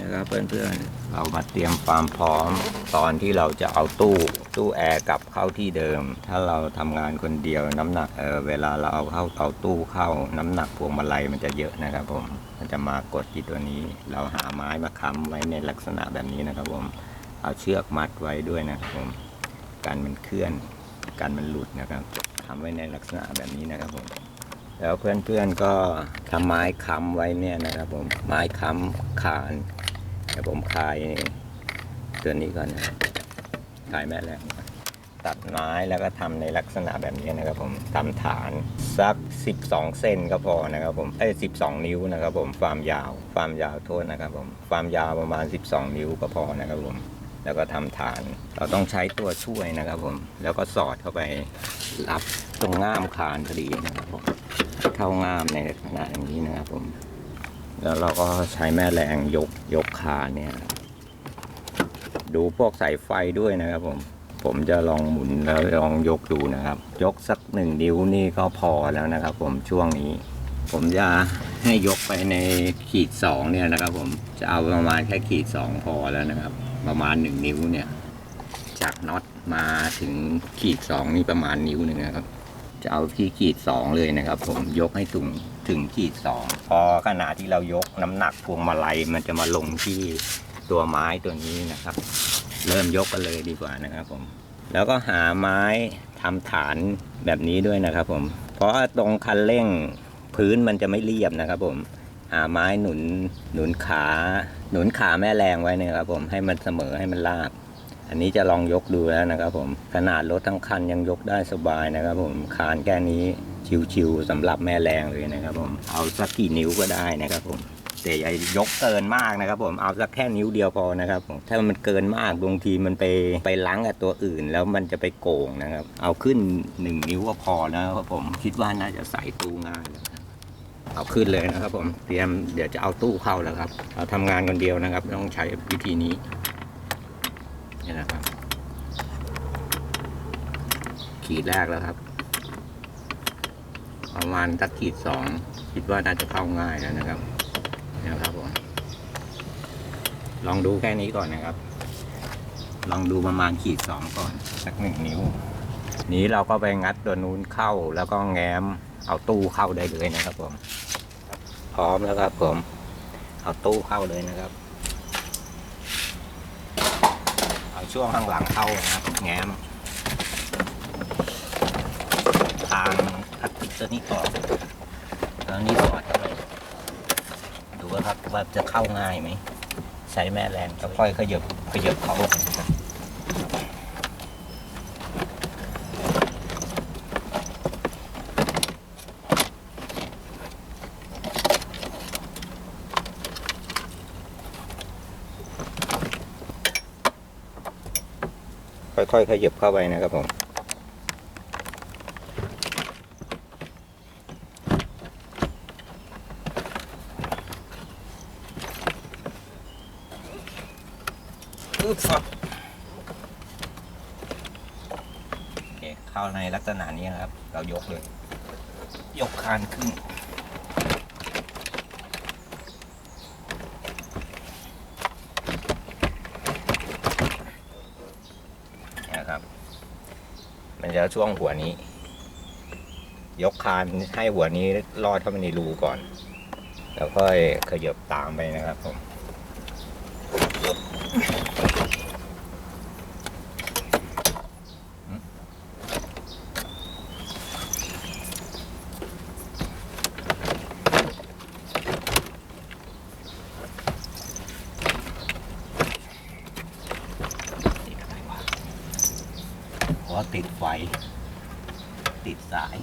นะครับเพื่อนๆเรามาเตรียมความพร้อมตอนที่เราจะเอาตู้ตู้แอร์กลับเข้าที่เดิม ถ้าเราทำงานคนเดียวน้ำหนักเออเวลาเราเอาเข้าเอาตู้เข้าน้ำหนักพวงมาลัยมันจะเยอะนะครับผมมันจะมากดที่ตัวนี้ เราหาไม้มาค้ำไว้ในลักษณะแบบนี้นะครับผมเอาเชือกมัดไว้ด้วยนะครับผมกันมันเคลื่อนกันมันหลุดนะครับทำไว้ในลักษณะแบบนี้นะครับผม แล้วเพื่อนๆก็ทำไม้ค้ำไว้เนี่ยนะครับผมไม้ค้ำคานเดี๋ยวผมคายตัวนี้ก่อนนะครับคลายแม่แรงก่อนตัดไม้แล้วก็ทำในลักษณะแบบนี้นะครับผมทำฐานสัก 12 เส้นก็พอนะครับผมเอ้ย12 นิ้วนะครับผมความยาวความยาวโทษนะครับผมความยาวประมาณ 12 นิ้วก็พอนะครับผม แล้วก็ทำฐาน เราต้องใช้ตัวช่วยนะครับผม แล้วก็สอดเข้าไปรับตรงง่ามคานพอดีนะครับผม เข้าง่ามในขณะอย่างนี้นะครับผม แล้วเราก็ใช้แม่แรงยกยกคานเนี่ย ดูพวกสายไฟด้วยนะครับผม ผมจะลองหมุนแล้วลองยกดูนะครับ ยกสักหนึ่งนิ้วนี่ก็พอแล้วนะครับ ผมช่วงนี้ ผมจะให้ยกไปในขีดสองเนี่ยนะครับ ผม จะเอาประมาณแค่ขีดสองพอแล้วนะครับ ประมาณหนึ่งนิ้วเนี่ย จากน็อตมาถึงขีดสองนี่ประมาณนิ้วหนึ่งนะครับ จะเอาที่ขีดสองเลยนะครับ ผมยกให้ถึงถึงขีดสองพอขณะที่เรายกน้ำหนักพวงมาลัยมันจะมาลงที่ตัวไม้ตัวนี้นะครับ เริ่มยกกันเลยดีกว่านะครับ ผม แล้วก็หาไม้ทำฐานแบบนี้ด้วยนะครับ ผม เพราะตรงคันเร่งพื้นมันจะไม่เรียบนะครับ ผมหาไม้หนุนหนุนขา หนุนขาแม่แรงไว้เนยครับผมให้มันเสมอให้มันราบ อันนี้จะลองยกดูแล้วนะครับผมขนาดรถทั้งคันยังยกได้สบายนะครับผมคานแค่นี้ชิวๆสำหรับแม่แรงเลยนะครับผมเอาสักกี่นิ้วก็ได้นะครับผมแต่อย่ายกเกินมากนะครับ ผมเอาสักแค่นิ้วเดียวพอนะครับผมถ้ามันเกินมากบางทีมันไปไปล้างกับตัวอื่น แล้วมันจะไปโก่งนะครับ เอาขึ้นหนึ่งนิ้วก็พอแล้วครับผมคิดว่าน่าจะใส่ตู้ง่ายแล้ว เอาขึ้นเลยนะครับผมเตรียมเดี๋ยวจะเอาตู้เข้าแล้วครับเราทำงานคนเดียวนะครับ ต้องใช้วิธีนี้นี่นะครับ ขีดแรกแล้วครับ ประมาณตักขีดสองคิดว่าน่าจะเข้าง่ายแล้วนะครับนี่นะครับผมลองดูแค่นี้ก่อนนะครับ ลองดูประมาณขีดสองก่อน สักหนึ่งนิ้ว นี้เราก็ไปงัดตัวนู้นเข้าแล้วก็แง้มเอาตู้เข้าได้เลยนะครับผม ร้อมแล้วครับผมเอาตู้เข้าเลยนะครับ เอาช่วงข้างหลังเข้านะครับแง้มทางพลาสติกตัวนี้ก่อนแล้วนี้สอดเข้าไปดูว่าครับว่าจะเข้าง่ายไหมใช้แม่แรงค่อยๆขยับขยับเขา ค่อยๆขยับเข้าไปนะครับผมอึ๊บฟับโอเคเข้าในลักษณะนี้นะครับ เรายกเลย ยกคานขึ้น นะครับันจะช่วงหัวนี้ ยกคานให้หัวนี้ลอดเข้าไปในรูก่อน แล้วค่อยขยับตามไปนะครับผม ติดอะไรวะอ๋อติดไฟ ติดสาย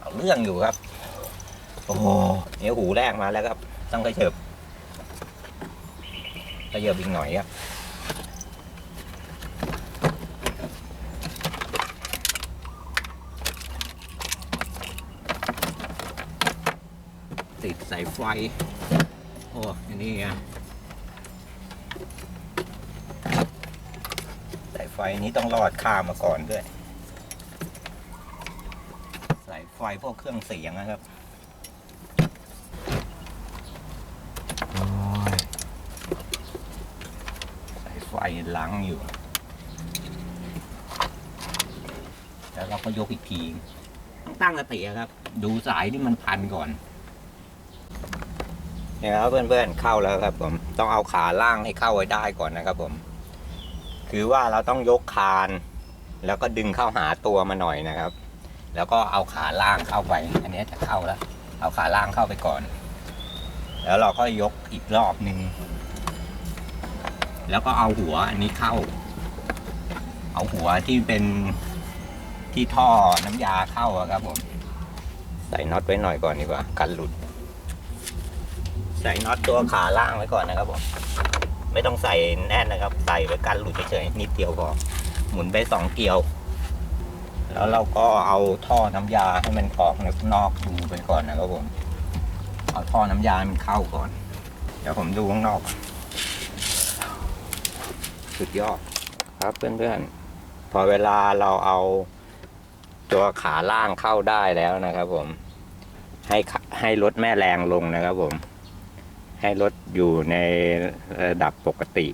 เอาเรื่องอยู่ครับ โอ้โหเนี้วหูแรกมาแล้วครับ ต้องกระเถิบกระเถิบอีกหน่อยครับติดสายไฟ โอ้อันนี้ไงไฟนี้ต้องรอดข้ามมาก่อนด้วย ใส่ ไฟพวกเครื่องเสียงนะครับ โอ้ยใส่ไฟล้างอยู่ แล้วเราก็ยกอีกทีต้องตั้งสติอะครับ ดูสายที่มันพันก่อนเนี่ยครับเพื่อนๆเข้าแล้วครับ ผมต้องเอาขาล่างให้เข้าไว้ได้ก่อนนะครับ ผม คือว่าเราต้องยกคาน แล้วก็ดึงเข้าหาตัวมาหน่อยนะครับ แล้วก็เอาขาล่างเข้าไป อันนี้จะเข้าแล้ว เอาขาล่างเข้าไปก่อน แล้วเราก็ยกอีกรอบหนึ่งแล้วก็เอาหัวอันนี้เข้า เอาหัวที่เป็นที่ท่อน้ำยาเข้าครับผม ใส่น็อตไว้หน่อยก่อนดีกว่ากันหลุด ใส่น็อตตัวขาล่างไว้ก่อนนะครับผม ไม่ต้องใส่แน่นนะครับ ใส่ไว้กันหลุดเฉยๆนิดเดียวพอหมุนไปสองเกลียว แล้วเราก็เอาท่อน้ำยาให้มันออกนอกดูไปก่อนนะครับผมเอาท่อน้ำยาให้มันเข้าก่อน เดี๋ยวผมดูข้างนอก สุดยอดครับเพื่อนๆ พอเวลาเราเอาตัวขาล่างเข้าได้แล้วนะครับผม ให้ให้ลดแม่แรงลงนะครับผม ให้รถอยู่ในระดับปกติ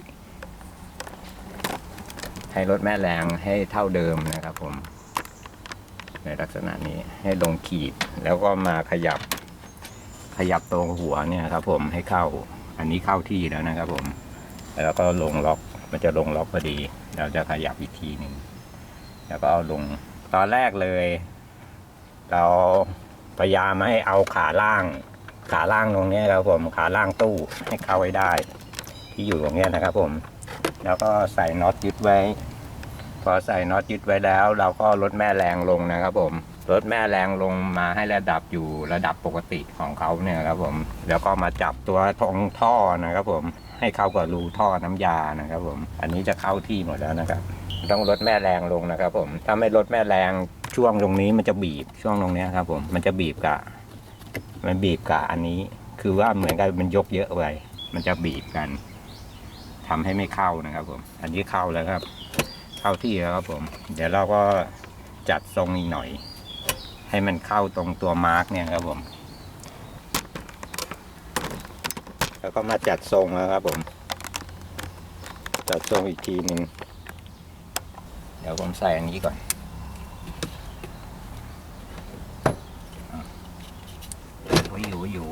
ให้ลดแม่แรงให้เท่าเดิมนะครับผม ในลักษณะนี้ให้ลงขีด แล้วก็มาขยับ ขยับตรงหัวเนี่ยครับ ผมให้เข้า อันนี้เข้าที่แล้วนะครับ ผม แล้วก็ลงล็อกมันจะลงล็อกพอดี เราจะขยับอีกทีหนึ่งแล้วก็เอาลงตอนแรกเลย เราพยายามม่ให้เอาขาล่าง ขาล่างตรงนี้ครับผมขาล่างตู้ให้เข้าไว้ได้ ที่อยู่ตรงนี้นะครับ ผม แล้วก็ใส่น็อตยึดไว้ พอใส่น็อตยึดไว้แล้ว เราก็ลดแม่แรงลงนะครับผมลดแม่แรงลงมาให้ระดับอยู่ระดับปกติของเขาเนี่ยครับผมแล้วก็มาจับตัวทองท่อนะครับผมให้เข้ากับรูท่อน้ำยานะครับผมอันนี้จะเข้าที่หมดแล้วนะครับ ต้องลดแม่แรงลงนะครับผมถ้าไม่ลดแม่แรงช่วงตรงนี้มันจะบีบช่วงตรงนี้ครับผมมันจะบีบกับมันบีบกับอันนี้คือว่าเหมือนกันมันยกเยอะไปมันจะบีบกันทำให้ไม่เข้านะครับผม อันนี้เข้าแล้วครับ เข้าที่แล้วครับผม เดี๋ยวเราก็จัดทรงอีกหน่อย ให้มันเข้าตรงตัวมาร์กเนี่ยครับผม แล้วก็มาจัดทรงแล้วครับผม จัดทรงอีกทีหนึ่งเดี๋ยวผมใส่อันนี้ก่อนอะไว้อยู่ไว้อยู่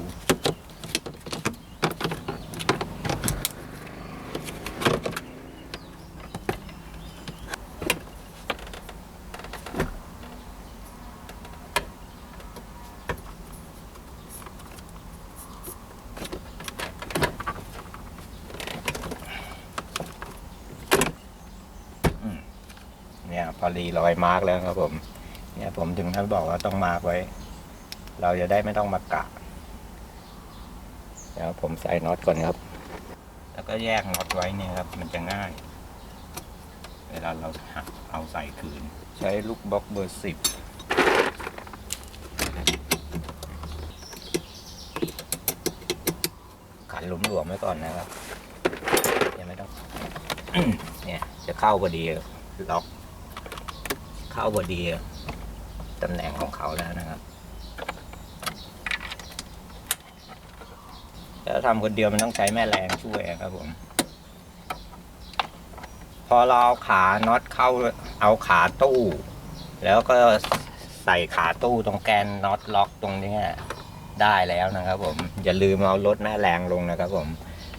เนี่ยพ อรีรอยมาร์กแล้วครับ ผม เนี่ย ผมถึงท่านบอกว่าต้องมาร์กไว้ เราจะได้ไม่ต้องมากะเดี๋ยวผมใส่น็อตก่อนครับ แล้วก็แยกน็อตไว้เนี่ยครับ มันจะง่าย เวลาเราหักเอาใส่คืน ใช้ลูกบล็อกเบอร์สิบขันหลุมๆไว้ก่อนนะครับยังไม่ต้องเนี่ยจะเข้าพอดีล็อก เข้าพอดีตำแหน่งของเขาแล้วนะครับแต่ทำคนเดียวมันต้องใช้แม่แรงช่วยครับผม พอเราเอาขาน็อตเข้าเอาขาตู้ แล้วก็ใส่ขาตู้ตรงแกนน็อตล็อกตรงนี้ได้แล้วนะครับ ผมอย่าลืมเอาลดแม่แรงลงนะครับ ผม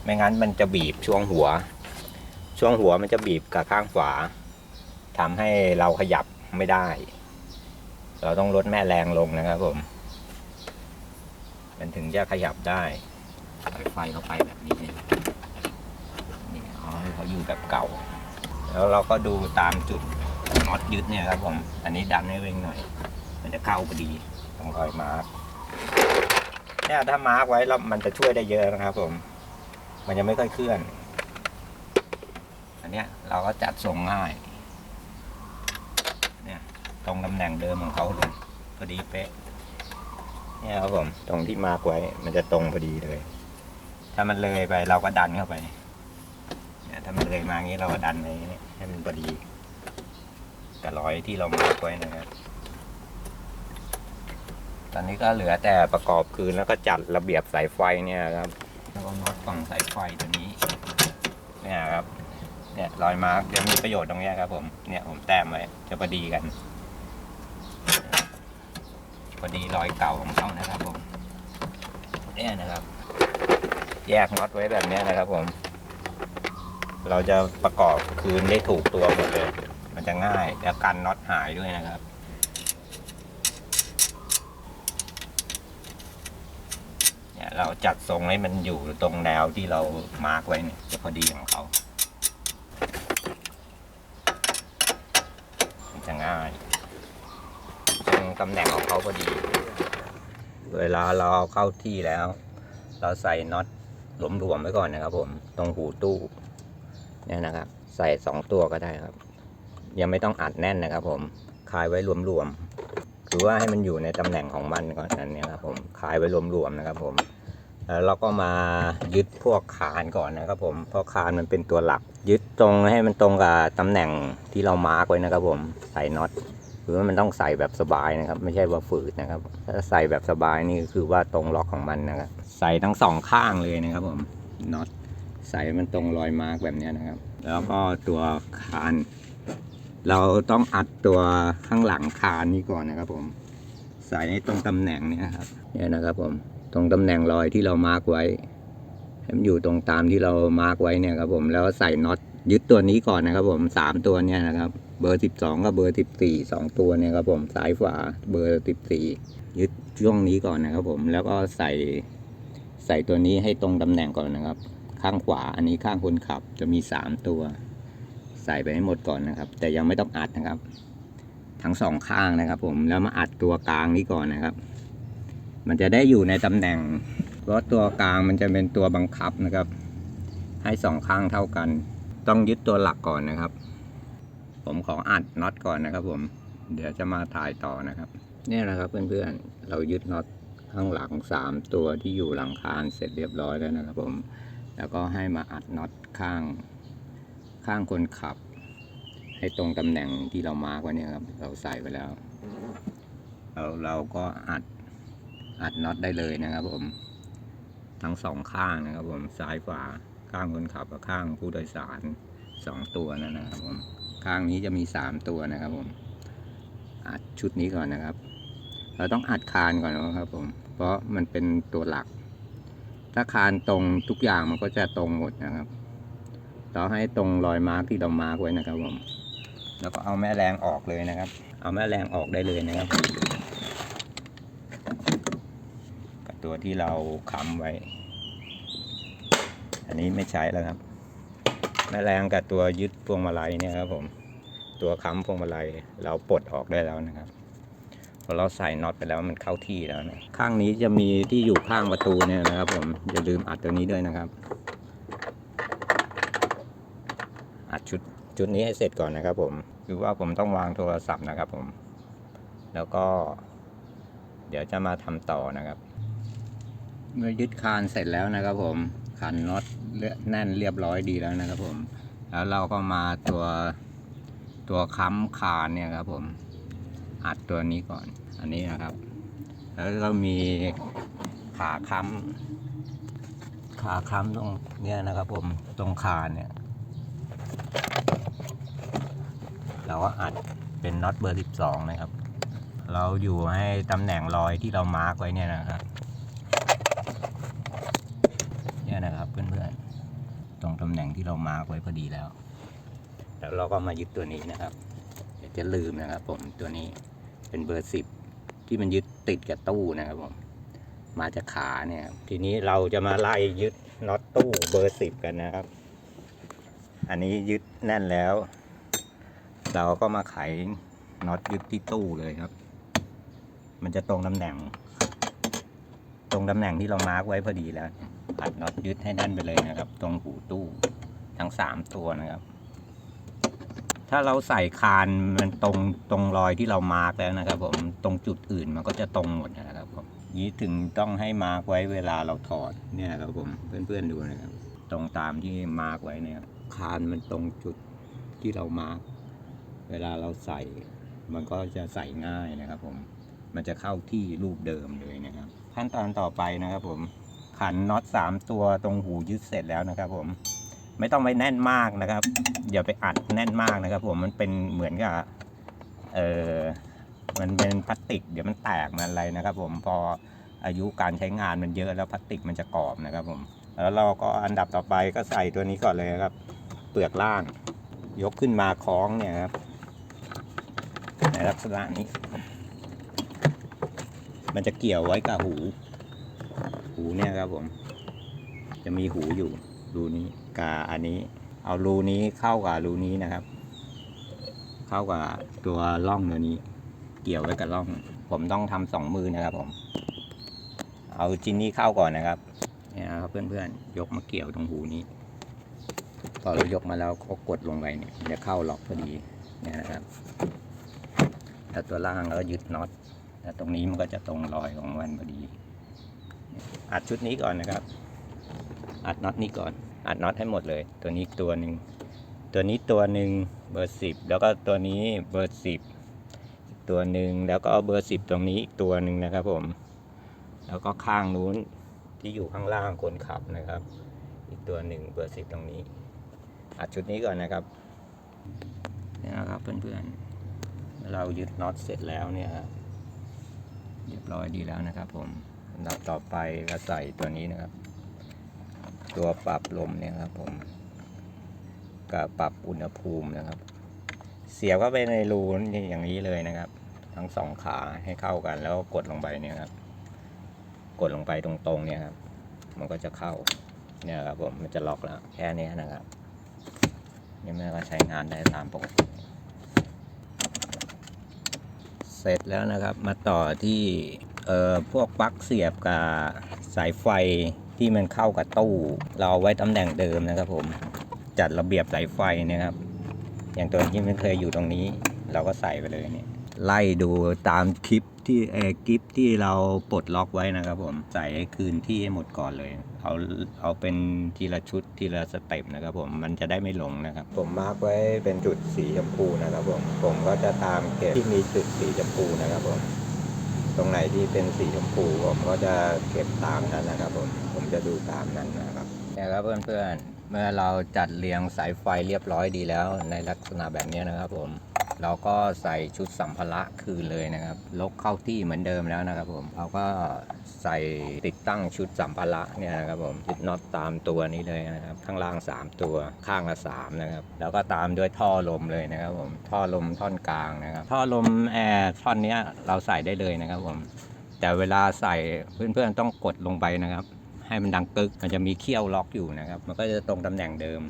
ไม่งั้นมันจะบีบช่วงหัว ช่วงหัวมันจะบีบกับข้างขวาทำให้เราขยับ ไม่ได้ เราต้องลดแม่แรงลงนะครับผม มันถึงจะขยับได้ไฟเข้าไปแบบนี้นี่เอาให้เขาอยู่แบบเก่า แล้วเราก็ดูตามจุดน็อตยึดเนี่ยครับผม อันนี้ดันให้เร่งหน่อย มันจะเข้าพอดีต้องคอยมาร์กเนี่ยถ้ามาร์กไว้แล้วมันจะช่วยได้เยอะนะครับผม มันจะไม่ค่อยเคลื่อน อันเนี้ยเราก็จัดทรงง่าย ตรงตำแหน่งเดิมของเขาเลยพอดีเป๊ะเนี่ยครับผมตรงที่มาร์กไว้ มันจะตรงพอดีเลย ถ้ามันเลยไปเราก็ดันเข้าไปเนี่ยถ้ามันเลยมาอย่างนี้เราก็ดันไปให้มันพอดีกับรอยที่เรามาร์กไว้นะครับตอนนี้ก็เหลือแต่ประกอบคืนแล้วก็จัดระเบียบสายไฟเนี่ยครับแล้วก็น็อตฝั่งสายไฟตัวนี้ เนี่ยครับ เนี่ยรอยมาร์กจะมีประโยชน์ตรงเนี้ยครับผม เนี่ยผมแต้มไว้จะพอดีกันพ อดีรอยเก่าของเขานะครับผมเนี่ยนะครับ แยกน็อตไว้แบบนี้นะครับผม เราจะประกอบคืนได้ถูกตัวหมดเลย มันจะง่ายแล้วกันน็อตหายด้วยนะครับเนี่ยเราจัดทรงให้มันอยู่ตรงแนวที่เรามาร์กไว้เนี่ยจะพอดีของเขามันจะง่าย ตำแหน่งของเขาพอดี เวลาเราเอาเข้าที่แล้ว เราใส่น็อตหลวมๆไว้ก่อนนะครับ ผมตรงหูตู้เนี่ยนะครับ ใส่สองตัวก็ได้ครับ ยังไม่ต้องอัดแน่นนะครับ ผมคลายไว้รวมๆคือว่าให้มันอยู่ในตำแหน่งของมันก่อนนั้นเนี่ยครับ ผมคลายไว้รวมๆนะครับ ผมแล้วเราก็มายึดพวกคานก่อนนะครับ ผม เพราะคานมันเป็นตัวหลัก ยึดตรงให้มันตรงกับตำแหน่งที่เรามาร์กไว้นะครับ ผม ใส่น็อต คือว่ามันต้องใส่แบบสบายนะครับ ไม่ใช่ว่าฝืดนะครับ ถ้าใส่แบบสบายนี่คือว่าตรงล็อกของมันนะครับ ใส่ทั้งสองข้างเลยนะครับผมน็อตใส่ให้มันตรงรอยมาร์กแบบเนี้ยนะครับ แล้วก็ตัวคาน เราต้องอัดตัวข้างหลังคานนี้ก่อนนะครับ ผม ใส่ให้ตรงตำแหน่งเนี่ยครับเนี่ยนะครับ ผมตรงตำแหน่งรอยที่เรามาร์กไว้ให้มันอยู่ตรงตามที่เรามาร์กไว้เนี่ยครับ ผมแล้วใส่น็อตยึดตัวนี้ก่อนนะครับ ผมสามตัวเนี่ยนะครับ เบอร์สิบสองกับเบอร์สิบสี่สองตัวเนี่ยครับผมซ้ายขวาเบอร์สิบสี่ยึดช่วงนี้ก่อนนะครับผมแล้วก็ใส่ใส่ตัวนี้ให้ตรงตำแหน่งก่อนนะครับ ข้างขวาอันนี้ข้างคนขับจะมีสามตัว ใส่ไปให้หมดก่อนนะครับ แต่ยังไม่ต้องอัดนะครับ ทั้งสองข้างนะครับ ผมแล้วมาอัดตัวกลางนี้ก่อนนะครับ มันจะได้อยู่ในตำแหน่งเพราะตัวกลางมันจะเป็นตัวบังคับนะครับ ให้สองข้างเท่ากัน ต้องยึดตัวหลักก่อนนะครับ ผมขออัดน็อตก่อนนะครับผมเดี๋ยวจะมาถ่ายต่อนะครับ เนี่ยนะครับเพื่อนๆเรายึดน็อตข้างหลังสามตัวที่อยู่หลังคานเสร็จเรียบร้อยแล้วนะครับ ผม แล้วก็ให้มาอัดน็อตข้างข้างคนขับ ให้ตรงตำแหน่งที่เรามาร์กไว้เนี่ยครับ เราใส่ไปแล้วเราเราก็อัดอัดน็อตได้เลยนะครับผม ทั้งสองข้างนะครับผมซ้ายขวาข้างคนขับกับข้างผู้โดยสารสองตัวนั่นนะครับผม ข้างนี้จะมีสามตัวนะครับผม อัดชุดนี้ก่อนนะครับ เราต้องอัดคานก่อนนะครับผม เพราะมันเป็นตัวหลัก ถ้าคานตรงทุกอย่างมันก็จะตรงหมดนะครับเราให้ตรงรอยมาร์กที่เรามาร์กไว้นะครับผม แล้วก็เอาแม่แรงออกเลยนะครับ เอาแม่แรงออกได้เลยนะครับ กับตัวที่เราค้ำไว้ อันนี้ไม่ใช้แล้วครับ แม่แรงกับตัวยึดพวงมาลัยเนี่ยครับผมตัวค้ำพวงมาลัยเราปลดออกได้แล้วนะครับพอเราใส่น็อตไปแล้วมันเข้าที่แล้วนะข้างนี้จะมีที่อยู่ข้างประตูเนี่ยนะครับ ผมอย่าลืมอัดตัวนี้ด้วยนะครับ อัดชุดชุดนี้ให้เสร็จก่อนนะครับ ผมคือว่าผมต้องวางโทรศัพท์นะครับ ผม แล้วก็ เดี๋ยวจะมาทำต่อนะครับ เมื่อยึดคานเสร็จแล้วนะครับ ผมคันน็อต แน่นเรียบร้อยดีแล้วนะครับผม แล้วเราก็มาตัวตัวค้ำคานเนี่ยครับผม อัดตัวนี้ก่อน อันนี้นะครับ แล้วก็มีขาค้ำขาค้ำตรงเนี้ยนะครับผม ตรงคานเนี่ย เราก็อัดเป็นน็อตเบอร์สิบสองนะครับ เราอยู่ให้ตำแหน่งรอยที่เรามาร์กไว้เนี่ยนะครับ เนี่ยนะครับเพื่อนๆ ตรงตำแหน่ง ที่เรามาร์กไว้พอดีแล้ว แล้วเราก็มายึดตัวนี้นะครับเดี๋ยวจะลืมนะครับ ผมตัวนี้เป็นเบอร์สิบที่มันยึดติดกับตู้นะครับผมมาจากขาเนี่ย ทีนี้เราจะมาไล่ยึดน็อตตู้เบอร์สิบกันนะครับ อันนี้ยึดแน่นแล้ว เราก็มาไขน็อตยึดที่ตู้เลยครับ มันจะตรงตำแหน่ง ตรงตำแหน่งที่เรามาร์กไว้พอดีแล้วอัดน็อตยึดให้แน่นไปเลยนะครับ ตรงหูตู้ ทั้งสามตัวนะครับ ถ้าเราใส่คานมันตรงตรงรอยที่เรามาร์กแล้วนะครับ ผมตรงจุดอื่นมันก็จะตรงหมดนะครับผมนี้ถึงต้องให้มาร์กไว้เวลาเราถอดเนี่ยครับผมเพื่อนๆดูนะครับ ตรงตามที่มาร์กไว้เนี่ยคานมันตรงจุดที่เรามาร์กเวลาเราใส่ มันก็จะใส่ง่ายนะครับ ผมมันจะเข้าที่รูปเดิมเลยนะครับ ขั้นตอนต่อไปนะครับ ผมขันน็อตสามตัวตรงหูยึดเสร็จแล้วนะครับ ผม ไม่ต้องไปแน่นมากนะครับ อย่าไปอัดแน่นมากนะครับ ผมมันเป็นเหมือนกับเออมันเป็นพลาสติก เดี๋ยวมันแตกมันอะไรนะครับ ผมพออายุการใช้งานมันเยอะแล้วพลาสติกมันจะกรอบนะครับ ผม แล้วเราก็อันดับต่อไปก็ใส่ตัวนี้ก่อนเลยครับ เปลือกล่าง ยกขึ้นมาคล้องเนี่ยครับในลักษณะนี้ มันจะเกี่ยวไว้กับหู หูเนี่ยครับผม จะมีหูอยู่รูนี้ กาอันนี้ เอารูนี้เข้ากับรูนี้นะครับ เข้ากับตัวร่องตัวนี้ เกี่ยวไว้กับร่อง ผมต้องทำสองมือนะครับผม เอาชิ้นนี้เข้าก่อนนะครับเนี่ยนะครับเพื่อนๆยกมาเกี่ยวตรงหูนี้พอเรายกมาแล้วก็กดลงไปเนี่ยจะเข้าล็อกพอดีเนี่ยนะครับแล้วตัวล่างเราก็ยึดน็อตแล้วตรงนี้มันก็จะตรงรอยของมันพอดี อัดชุดนี้ก่อนนะครับ อัดน็อตนี้ก่อน อัดน็อตให้หมดเลย ตัวนี้ตัวหนึ่ง ตัวนี้ตัวหนึ่งเบอร์สิบแล้วก็ตัวนี้เบอร์สิบตัวหนึ่งแล้วก็เบอร์สิบตรงนี้อีกตัวหนึ่งนะครับผม แล้วก็ข้างนู้นที่อยู่ข้างล่างคนขับนะครับ อีกตัวหนึ่งเบอร์สิบตรงนี้ อัดชุดนี้ก่อนนะครับเนี่ยนะครับเพื่อนๆ เรายึดน็อตเสร็จแล้วเนี่ยเรียบร้อยดีแล้วนะครับผมอันดับต่อไปก็ใส่ตัวนี้นะครับ ตัวปรับลมเนี่ยครับผมกับปรับอุณหภูมินะครับ เสียบเข้าไปในรูนี่อย่างนี้เลยนะครับ ทั้งสองขาให้เข้ากันแล้วก็กดลงไปเนี่ยครับ กดลงไปตรงๆเนี่ยครับ มันก็จะเข้าเนี่ยครับผมมันจะล็อกแล้วแค่นี้นะครับนี่มันก็ใช้งานได้ตามปกติเสร็จแล้วนะครับมาต่อที่เอ่อพวกปลั๊กเสียบกับสายไฟ ที่มันเข้ากับตู้ เราเอาไว้ตำแหน่งเดิมนะครับผมจัดระเบียบสายไฟนะครับ อย่างตัวที่มันเคยอยู่ตรงนี้ เราก็ใส่ไปเลยเนี่ยไล่ดูตามคลิปที่เออกิฟที่เราปลดล็อกไว้นะครับผมใส่ให้คืนที่ให้หมดก่อนเลย เอาเอาเป็นทีละชุดทีละสเต็ปนะครับผมมันจะได้ไม่หลงนะครับ ผมมาร์กไว้เป็นจุดสีชมพูนะครับผมผมก็จะตามเก็บที่มีจุดสีชมพูนะครับผม ตรงไหนที่เป็นสีชมพูผมก็จะเก็บตามนั้นนะครับผมผมจะดูตามนั้นนะครับนี่ครับเพื่อนๆเมื่อเราจัดเรียงสายไฟเรียบร้อยดีแล้วในลักษณะแบบนี้นะครับผม เราก็ใส่ชุดสัมภาระคืนเลยนะครับ ลกเข้าที่เหมือนเดิมแล้วนะครับผมเราก็ใส่ติดตั้งชุดสัมภาระเนี่ยนะครับผมยึดน็อตตามตัวนี้เลยนะครับ ข้างล่าง 3 ตัวข้างละ3นะครับ แล้วก็ตามด้วยท่อลมเลยนะครับผมท่อลมท่อนกลางนะครับ ท่อลมแอร์ท่อนนี้เราใส่ได้เลยนะครับผมแต่เวลาใส่เพื่อนๆต้องกดลงไปนะครับ ให้มันดังกึกมันจะมีเขี้ยวล็อกอยู่นะครับ มันก็จะตรงตำแหน่งเดิม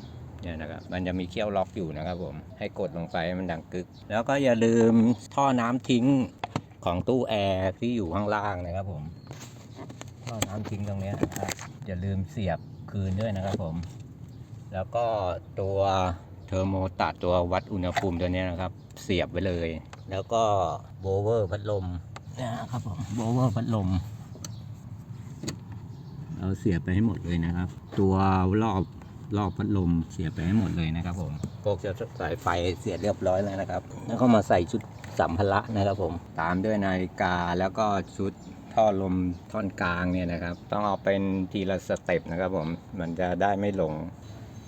เนี่ยนะครับมันจะมีเขี้ยวล็อกอยู่นะครับผมให้กดลงไปให้มันดังกึก แล้วก็อย่าลืมท่อน้ำทิ้งของตู้แอร์ที่อยู่ข้างล่างนะครับผมท่อน้ำทิ้งตรงนี้นะครับอย่าลืมเสียบคืนด้วยนะครับผม แล้วก็ตัวเทอร์โมตัดตัววัดอุณหภูมิตัวนี้นะครับ เสียบไว้เลย แล้วก็โบเวอร์พัดลมนะครับผมโบเวอร์พัดลมเราเสียบไปให้หมดเลยนะครับ ตัวรอบ รอบพัดลมเสียไปให้หมดเลยนะครับผมพวกจะสายไฟเสียเรียบร้อยแล้วนะครับ แล้วก็มาใส่ชุดสัมภาระนะครับผม ตามด้วยนาฬิกาแล้วก็ชุดท่อลมท่อนกลางเนี่ยนะครับ ต้องเอาเป็นทีละสเต็ปนะครับผม มันจะได้ไม่หลง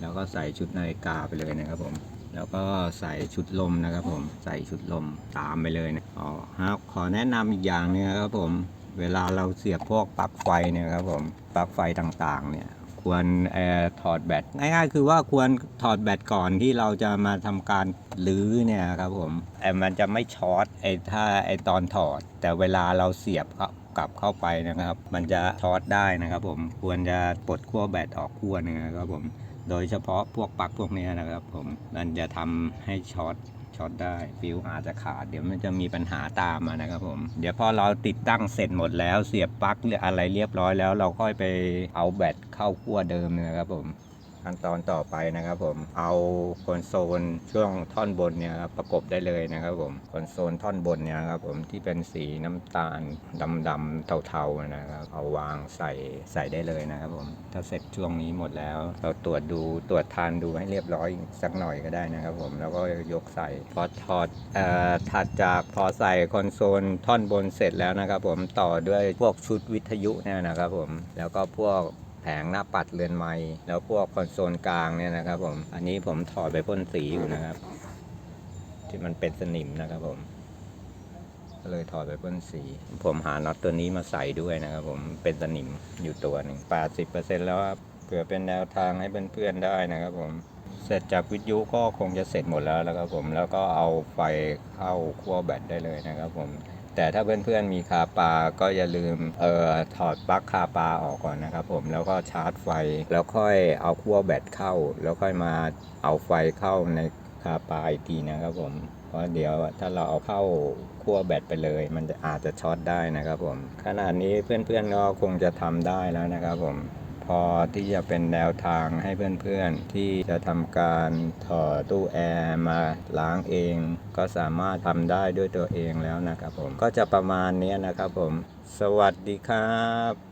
แล้วก็ใส่ชุดนาฬิกาไปเลยนะครับผม แล้วก็ใส่ชุดลมนะครับผม ใส่ชุดลมตามไปเลยนะอครับขอแนะนำอีกอย่างนึงนะครับผม เวลาเราเสียบพวกปลั๊กไฟเนี่ยครับผม ปลั๊กไฟต่างๆเนี่ย ควรเอ่อถอดแบตง่ายๆ คือว่าควรถอดแบตก่อนที่เราจะมาทำการรื้อเนี่ยครับผมไอ้มันจะไม่ช็อตไอ้ถ้าไอ้ตอนถอด แต่เวลาเราเสียบกลับเข้าไปนะครับ มันจะช็อตได้นะครับผมควรจะปลดขั้วแบตออกขั้วนึงนะครับผมโดยเฉพาะพวกปลั๊กพวกนี้นะครับผมมันจะทำให้ช็อต ช็อตได้ฟิวอาจจะขาด เดี๋ยวมันจะมีปัญหาตามมานะครับผม เดี๋ยวพอเราติดตั้งเสร็จหมดแล้วเสียบปลั๊กหรืออะไรเรียบร้อยแล้วเราค่อยไปเอาแบตเข้าขั้วเดิมนะครับผม ขั้นตอนต่อไปนะครับผมเอาคอนโซลช่วงท่อนบนเนี่ยครับประกบได้เลยนะครับผมคอนโซลท่อนบนเนี่ยครับผมที่เป็นสีน้ำตาลดำๆเทาๆนะครับเอาวางใส่ใส่ได้เลยนะครับผมถ้าเสร็จช่วงนี้หมดแล้ว เราตรวจดูตรวจทานดูให้เรียบร้อยสักหน่อยก็ได้นะครับผมแล้วก็ยกใส่พอถอดเอ่อถัดจากพอใส่คอนโซลท่อนบนเสร็จแล้วนะครับผมต่อด้วยพวกชุดวิทยุเนี่ยนะครับผมแล้วก็พวก ผงหน้าปัดเรือนไม้แล้วพวกคอนโซลกลางเนี่ยนะครับผม อันนี้ผมถอดไปพ่นสีอยู่นะครับ ที่มันเป็นสนิมนะครับผมก็เลยถอดไปพ่นสี ผมหาน็อตตัวนี้มาใส่ด้วยนะครับผม เป็นสนิมอยู่ตัวหนึ่ง80%แล้วครับเผื่อเป็นแนวทางให้เพื่อนๆได้นะครับผมเสร็จจากวิทยุก็คงจะเสร็จหมดแล้วแล้วครับผมแล้วก็เอาไฟเข้าขั้วแบตได้เลยนะครับผม แต่ถ้าเพื่อนๆมีคาปาก็อย่าลืมเอ่อถอดปลั๊กคาปาออกก่อนนะครับผมแล้วก็ชาร์จไฟ แล้วค่อยเอาขั้วแบตเข้า แล้วค่อยมาเอาไฟเข้าในคาปาอีกทีนะครับผมเพราะเดี๋ยวถ้าเราเอาเข้าขั้วแบตไปเลย มันจะอาจจะช็อตได้นะครับผมขนาดนี้เพื่อนๆก็คงจะทำได้แล้วนะครับผม พอที่จะเป็นแนวทางให้เพื่อนๆ ที่จะทำการถอดตู้แอร์มาล้างเอง ก็สามารถทำได้ด้วยตัวเองแล้วนะครับผมก็จะประมาณนี้นะครับผม สวัสดีครับ